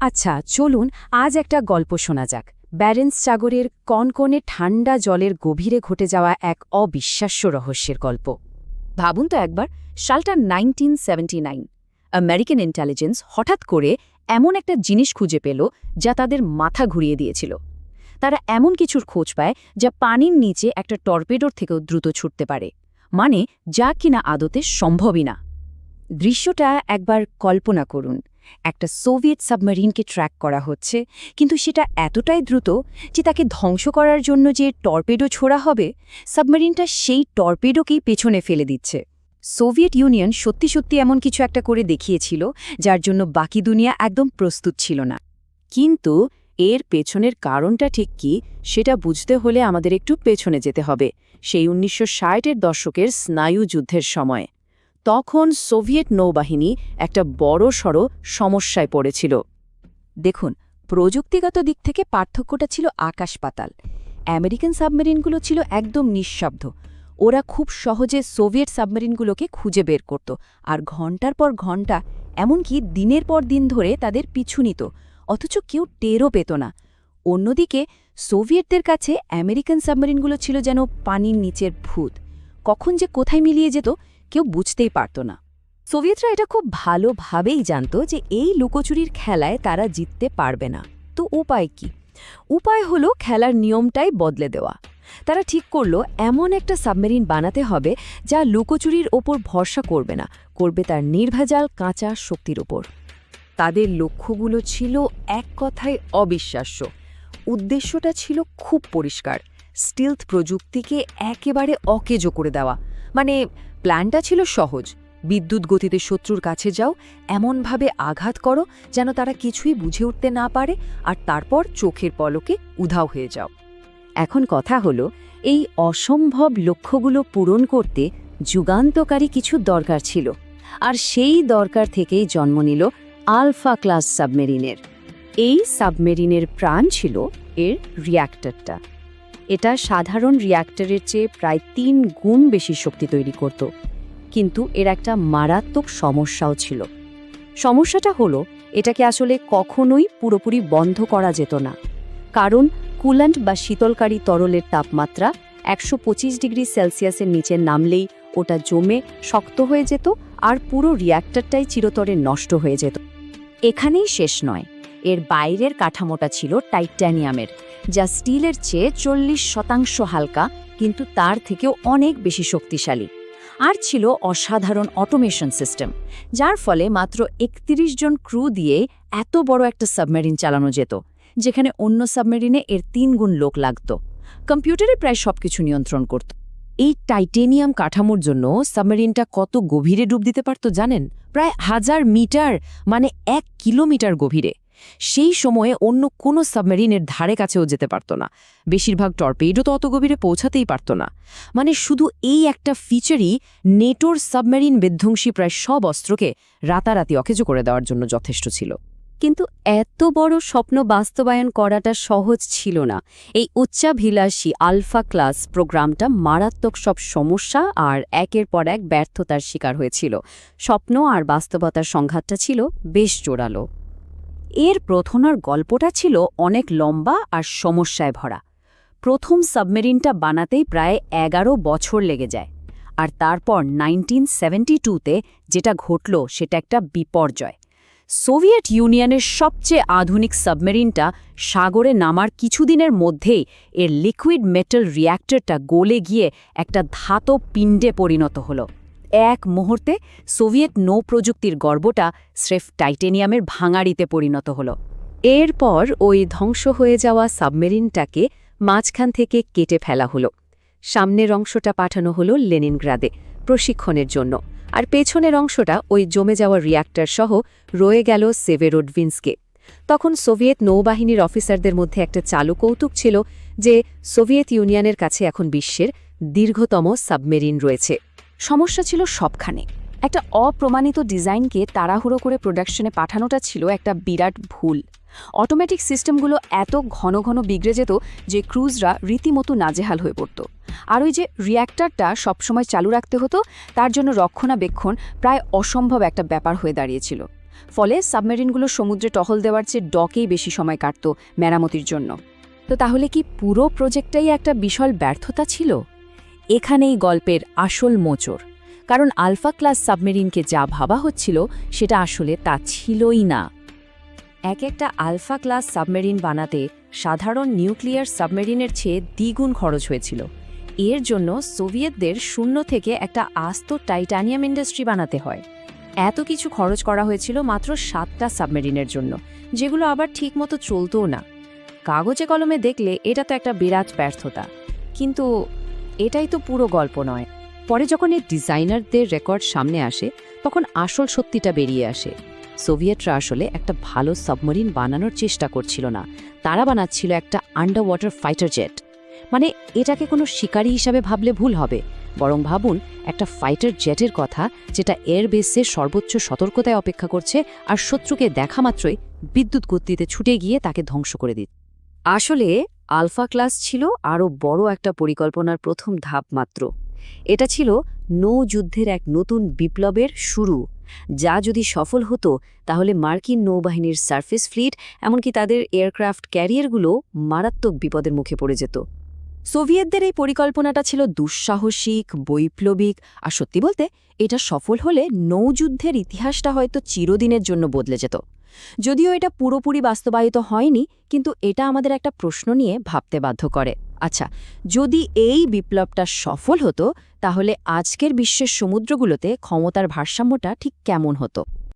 আচ্ছা চলুন আজ একটা গল্প শোনা যাক। ব্যারেন্স সাগরের কনকনে ঠান্ডা জলের গভীরে ঘটে যাওয়া এক অবিশ্বাস্য রহস্যের গল্প। ভাবুন তো একবার, সালটা নাইনটিন আমেরিকান ইন্টেলিজেন্স হঠাৎ করে এমন একটা জিনিস খুঁজে পেল যা তাদের মাথা ঘুরিয়ে দিয়েছিল। তারা এমন কিছুর খোঁজ পায় যা পানির নিচে একটা টর্পেডোর থেকেও দ্রুত ছুটতে পারে। মানে যা কিনা আদতে সম্ভবই না। দৃশ্যটা একবার কল্পনা করুন। একটা সোভিয়েত সাবমেরিনকে ট্র্যাক করা হচ্ছে, কিন্তু সেটা এতটাই দ্রুত যে তাকে ধ্বংস করার জন্য যে টর্পেডো ছোড়া হবে, সাবমেরিনটা সেই টর্পেডোকেই পেছনে ফেলে দিচ্ছে। সোভিয়েত ইউনিয়ন সত্যি সত্যি এমন কিছু একটা করে দেখিয়েছিল, যার জন্য বাকি দুনিয়া একদম প্রস্তুত ছিল না। কিন্তু এর পেছনের কারণটা ঠিক কি, সেটা বুঝতে হলে আমাদের একটু পেছনে যেতে হবে, সেই উনিশশো ষাটের দশকের স্নায়ু যুদ্ধের সময়। তখন সোভিয়েত নৌবাহিনী একটা বড় সড় সমস্যায় পড়েছিল। দেখুন, প্রযুক্তিগত দিক থেকে পার্থক্যটা ছিল আকাশ পাতাল। আমেরিকান সাবমেরিনগুলো ছিল একদম নিঃশব্দ। ওরা খুব সহজে সোভিয়েত সাবমেরিনগুলোকে খুঁজে বের করত আর ঘণ্টার পর ঘণ্টা, এমনকি দিনের পর দিন ধরে তাদের পিছু নিত, অথচ কেউ টেরও পেত না। অন্যদিকে, সোভিয়েতদের কাছে আমেরিকান সাবমেরিনগুলো ছিল যেন পানির নিচের ভূত। কখন যে কোথায় মিলিয়ে যেত কেউ বুঝতেই পারত না। সোভিয়েতরা এটা খুব ভালোভাবেই জানত যে এই লুকোচুরির খেলায় তারা জিততে পারবে না। তো উপায় কি? উপায় হলো খেলার নিয়মটাই বদলে দেওয়া। তারা ঠিক করল, এমন একটা সাবমেরিন বানাতে হবে যা লুকোচুরির ওপর ভরসা করবে না, করবে তার নির্ভেজাল কাঁচা শক্তির ওপর। তাদের লক্ষ্যগুলো ছিল এক কথায় অবিশ্বাস্য। উদ্দেশ্যটা ছিল খুব পরিষ্কার। স্টিলথ প্রযুক্তিকে একেবারে অকেজো করে দেওয়া। মানে প্ল্যানটা ছিল সহজ। বিদ্যুৎ গতিতে শত্রুর কাছে যাও, এমনভাবে আঘাত করো যেন তারা কিছুই বুঝে উঠতে না পারে আর তারপর চোখের পলকে উধাও হয়ে যাও। এখন কথা হলো, এই অসম্ভব লক্ষ্যগুলো পূরণ করতে যুগান্তকারী কিছু দরকার ছিল আর সেই দরকার থেকেই জন্ম নিল আলফা ক্লাস সাবমেরিনের। এই সাবমেরিনের প্রাণ ছিল এর রিয়্যাক্টরটা এটা সাধারণ রিয়্যাক্টরের চেয়ে প্রায় তিন গুণ বেশি শক্তি তৈরি করত। কিন্তু এর একটা মারাত্মক সমস্যাও ছিল। সমস্যাটা হলো, এটাকে আসলে কখনোই পুরোপুরি বন্ধ করা যেত না। কারণ কুল্যান্ট বা শীতলকারী তরলের তাপমাত্রা একশো পঁচিশ ডিগ্রি সেলসিয়াসের নিচে নামলেই ওটা জমে শক্ত হয়ে যেত আর পুরো রিয়্যাক্টরটাই চিরতরে নষ্ট হয়ে যেত। এখানেই শেষ নয়। এর বাইরের কাঠামোটা ছিল টাইটানিয়ামের। যা স্টিলের চেয়ে চল্লিশ শতাংশ হালকা, কিন্তু তার থেকেও অনেক বেশি শক্তিশালী। আর ছিল অসাধারণ অটোমেশন সিস্টেম, যার ফলে মাত্র একত্রিশ জন ক্রু দিয়ে এত বড় একটা সাবমেরিন চালানো যেত, যেখানে অন্য সাবমেরিনে এর তিন গুণ লোক লাগত। কম্পিউটারে প্রায় সবকিছু নিয়ন্ত্রণ করত। এই টাইটেনিয়াম কাঠামোর জন্য সাবমেরিনটা কত গভীরে ডুব দিতে পারত জানেন? প্রায় হাজার মিটার মানে এক কিলোমিটার গভীরে। সেই সময়ে অন্য কোনো সাবমেরিনের ধারে কাছেও যেতে পারত না। বেশিরভাগ টর্পেডো তো অত গভীরে পৌঁছাতেই পারত না। মানে শুধু এই একটা ফিচারই নেটোর সাবমেরিন বিধ্বংসী প্রায় সব অস্ত্রকে রাতারাতি অকেজো করে দেওয়ার জন্য যথেষ্ট ছিল। কিন্তু এত বড় স্বপ্ন বাস্তবায়ন করাটা সহজ ছিল না। এই উচ্চাভিলাষী আলফা ক্লাস প্রোগ্রামটা মারাত্মক সব সমস্যা আর একের পর এক ব্যর্থতার শিকার হয়েছিল। স্বপ্ন আর বাস্তবতার সংঘাতটা ছিল বেশ জোরালো। এর প্রথনার গল্পটা ছিল অনেক লম্বা আর সমস্যায় ভরা। প্রথম সাবমেরিনটা বানাতেই প্রায় এগারো বছর লেগে যায়। আর তারপর নাইনটিন তে যেটা ঘটল সেটা একটা বিপর্যয়। সোভিয়েত ইউনিয়নের সবচেয়ে আধুনিক সাবমেরিনটা সাগরে নামার কিছুদিনের মধ্যেই এর লিকুইড মেটাল রিয়্যাক্টরটা গলে গিয়ে একটা ধাতব পিণ্ডে পরিণত হলো। এক মুহূর্তে সোভিয়েত নৌ প্রযুক্তির গর্বটা স্রেফ টাইটেনিয়ামের ভাঙাড়িতে পরিণত হল। এরপর ওই ধ্বংস হয়ে যাওয়া সাবমেরিনটাকে মাঝখান থেকে কেটে ফেলা হলো। সামনের অংশটা পাঠানো হলো লেনিনগ্রাদে প্রশিক্ষণের জন্য। আর পেছনের অংশটা ওই জমে যাওয়া রিয়্যাক্টর সহ রয়ে গেল সেভেরোডভিন্সকে। তখন সোভিয়েত নৌবাহিনীর অফিসারদের মধ্যে একটা চালু কৌতুক ছিল যে সোভিয়েত ইউনিয়নের কাছে এখন বিশ্বের দীর্ঘতম সাবমেরিন রয়েছে। সমস্যা ছিল সবখানে। একটা অপ্রমাণিত ডিজাইনকে তাড়াহুড়ো করে প্রোডাকশনে পাঠানোটা ছিল একটা বিরাট ভুল। অটোমেটিক সিস্টেমগুলো এত ঘন ঘন বিগড়ে যেত যে ক্রুজরা রীতিমতো নাজেহাল হয়ে পড়ত। আর ওই যে রিয়্যাক্টরটা সবসময় চালু রাখতে হতো, তার জন্য রক্ষণাবেক্ষণ প্রায় অসম্ভব একটা ব্যাপার হয়ে দাঁড়িয়েছিল। ফলে সাবমেরিনগুলো সমুদ্রে টহল দেওয়ার চেয়ে ডকেই বেশি সময় কাটত মেরামতির জন্য। তো তাহলে কি পুরো প্রজেক্টটাই একটা বিশাল ব্যর্থতা ছিল? এখানেই গল্পের আসল মোচর কারণ আলফা ক্লাস সাবমেরিনকে যা ভাবা হচ্ছিল, সেটা আসলে তা ছিলই না। এক একটা আলফা ক্লাস সাবমেরিন বানাতে সাধারণ নিউক্লিয়ার সাবমেরিনের চেয়ে দ্বিগুণ খরচ হয়েছিল। এর জন্য সোভিয়েতদের শূন্য থেকে একটা আস্ত টাইটানিয়াম ইন্ডাস্ট্রি বানাতে হয়। এত কিছু খরচ করা হয়েছিল মাত্র সাতটা সাবমেরিনের জন্য, যেগুলো আবার ঠিকমতো চলতও না। কাগজে কলমে দেখলে এটা তো একটা বিরাট ব্যর্থতা। কিন্তু এটাই তো পুরো গল্প নয়। পরে যখন এই ডিজাইনারদের রেকর্ড সামনে আসে, তখন আসল সত্যিটা বেরিয়ে আসে। সোভিয়েতরা আসলে একটা ভালো সাবমেরিন বানানোর চেষ্টা করছিল না। তারা বানাচ্ছিল একটা আন্ডার ওয়াটার ফাইটার জেট মানে এটাকে কোনো শিকারী হিসাবে ভাবলে ভুল হবে। বরং ভাবুন, একটা ফাইটার জেটের কথা যেটা এয়ারবেসে সর্বোচ্চ সতর্কতায় অপেক্ষা করছে আর শত্রুকে দেখা মাত্রই বিদ্যুৎ গতিতে ছুটে গিয়ে তাকে ধ্বংস করে দিত আসলে আলফা ক্লাস ছিল আরও বড় একটা পরিকল্পনার প্রথম ধাপ মাত্র। এটা ছিল নৌযুদ্ধের এক নতুন বিপ্লবের শুরু। যা যদি সফল হতো, তাহলে মার্কিন নৌবাহিনীর সার্ফেস ফ্লিট, এমনকি তাদের এয়ারক্রাফট ক্যারিয়ারগুলো মারাত্মক বিপদের মুখে পড়ে যেত। সোভিয়েতদের এই পরিকল্পনাটা ছিল দুঃসাহসিক, বৈপ্লবিক, আর সত্যি বলতে, এটা সফল হলে নৌযুদ্ধের ইতিহাসটা হয়তো চিরদিনের জন্য বদলে যেত। যদিও এটা পুরোপুরি বাস্তবায়িত হয়নি, কিন্তু এটা আমাদের একটা প্রশ্ন নিয়ে ভাবতে বাধ্য করে। আচ্ছা যদি এই বিপ্লবটা সফল হতো, তাহলে আজকের বিশ্বের সমুদ্রগুলোতে ক্ষমতার ভারসাম্যটা ঠিক কেমন হতো?